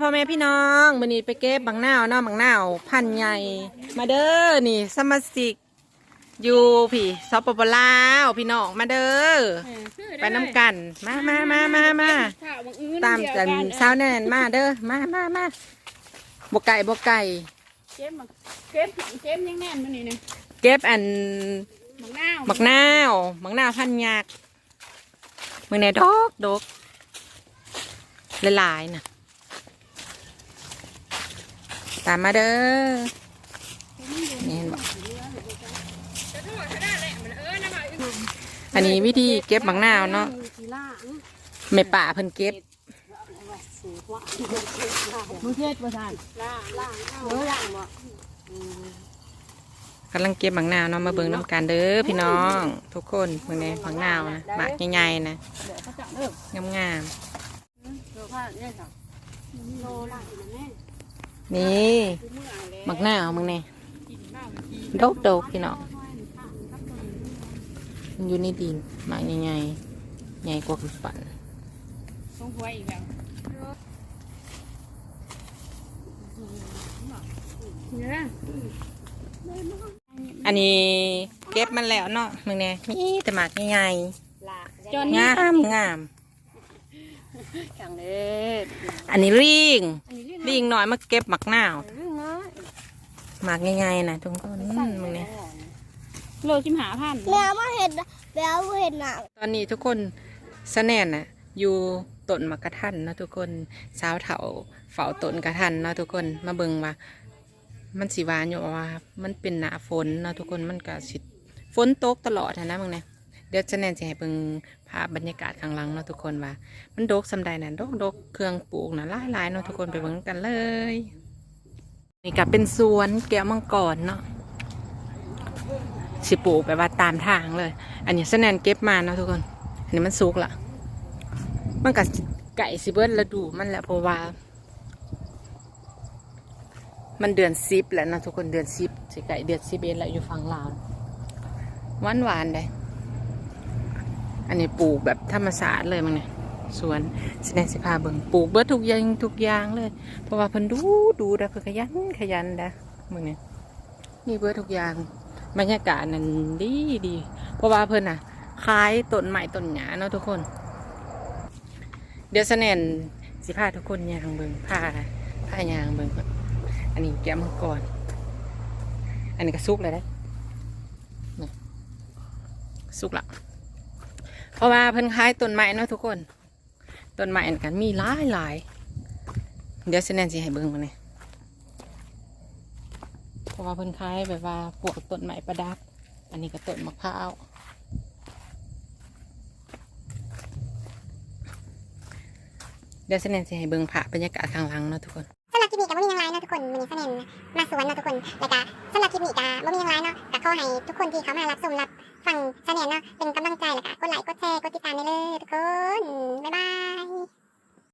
พ่อแม่พี่น้องมื้อนี้ไปเก็บบางนาวเนาะบางนาวพันธุ์ใหญ่ มาเด้อนี่ สมาชิกอยู่พี่สปปลาวพี่น้องมาเด้อไปน้ำกันมามามามามาตามกันสาวแน่นมาเด้อมามามาบกไก่บกไก่เก็บมาเก็บเก็บยังแน่นมันนี่นะเก็บอันมังนาวบักนาวบักนาวพันธุ์ยักษ์มือในดอกดกหลายๆน่ะ ตามมาเด้อนี่เห็นบอกอันนี้วิธีเก็บบักนาวเนาะไม่ป่าเพิ่นเก็บมือเทศประธานล่างล่างล่างบ่กำลังเก็บบักนาวเนาะมาเบิ่งน้ำกันเด้อพี่น้อง ทุกคนเบิ่งในบักนาวนะหมากใหญ่ๆนะเดี๋ยวเขามงาม เดี๋ยวข้าเนี่ยจับโลล่างนะแม่ๆนี่คือเมื่อไหร่แล้วบักนาวมึงเนี่ยกินข้าวกินดกดกๆพี่น้องมันอยู่ในดินหมากใหญ่ๆใหญ่กว่าปั่นต้องไว้อีกแล้วเนี่ยอันนี้เก็บมันแล้วเนาะมึงเนี่ยมีแต่หมากใหญ่ลาจนๆงามงาม จังเลยอันนี้ลิงอันนี้ลิงน้อยมาเก็บหมักนาวเรื่องน้อยหมากใหญ่ๆนะทุกคนมึงเนี่ยโลชิมหาพันแม่ว่าเห็นแม่ว่าเห็นหนังตอนนี้ทุกคนสะแนนน่ะ อยู่ต้นมะกระทันเนาะทุกคนสาวเถาเฝ้าต้นกระทันเนาะทุกคนมาเบิ่งว่ามันสีหวานอยู่ว่า มันเป็นหนาฝนเนาะทุกคนมันก็สิฝนตกตลอดหั้นนะมึงเนี่ยเดี๋ยวจะแนนจะให้เบิ่งภาพบรรยากาศข้างหลังเนาะทุกคนว่า มันโดกสำใดน่ะดกโดกเครื่องปลูกน่ะหลายๆเนาะทุกคนไปเบิ่งกันเลย นี่ก็เป็นสวนแก้วมังกรเนาะสิปลูกแบบว่าตามทางเลย อันนี้สแนนเก็บมาเนาะทุกคน อันนี้มันสุกละมันกับไก่สิเบิร์ดระดูมันแหละเพราะว่ามันเดือนซิปแล้วเนาะทุกคนเดือนซิปสิไก่เดือนซิปเอ็นแล้วอยู่ฝั่งลาวหวานหวานๆเลย อันนี้ปลูกแบบธรรมศาสตร์เลยมั้งเนี่ยสวนสแนสิพาเบิงปลูกเบิดทุกอย่างทุกอย่างเลย เพราะว่าเพิ่นดูดูนะเพิ่นขยันขยันนะมึงเนี่ยนี่เบิดทุกอย่างบรรยากาศนั่นดีดีเพราะว่าเพิ่นอะคล้ายต้นไม้ต้นหญ้าเนาะทุกคน เดี๋ยวสแนนสิพาทุกคนยางเบิงผ้าผ้ายางเบิงอันนี้แก้มังกรอันนี้ก็สุกเลยได้สุกละ ราะว่าเพิ่นคล้ายต้นไม้เนาะทุกคนต้นไม้อันกันมีหลายหลายเดี๋ยวเสแนนสิให้เบิงมาเนี่ยเพราะว่าเพิ่นคล้ายแบบว่าพวกต้นไม้ประดับ อันนี้ก็ต้นมะพร้าวเดี๋ยวเสนนสิให้เบิ่งผ่าบรรยากาศข้างหลังเนาะทุกคนสำหรับคลิปนี้ก็ไม่มีอย่างไรเนาะทุกคนมีเสน่ห์มาสวนเนาะทุกคนแล้วก็สำหรับคลิปนี้ก็ไม่มีอย่างไรเนาะ ขอให้ทุกคนที่เขามารับชมรับฟังเสน่ห์เนาะเป็นกำลังใจแหละค่ะกดไลค์กดแชร์กดติดตามได้เลยทุกคน บ๊ายบาย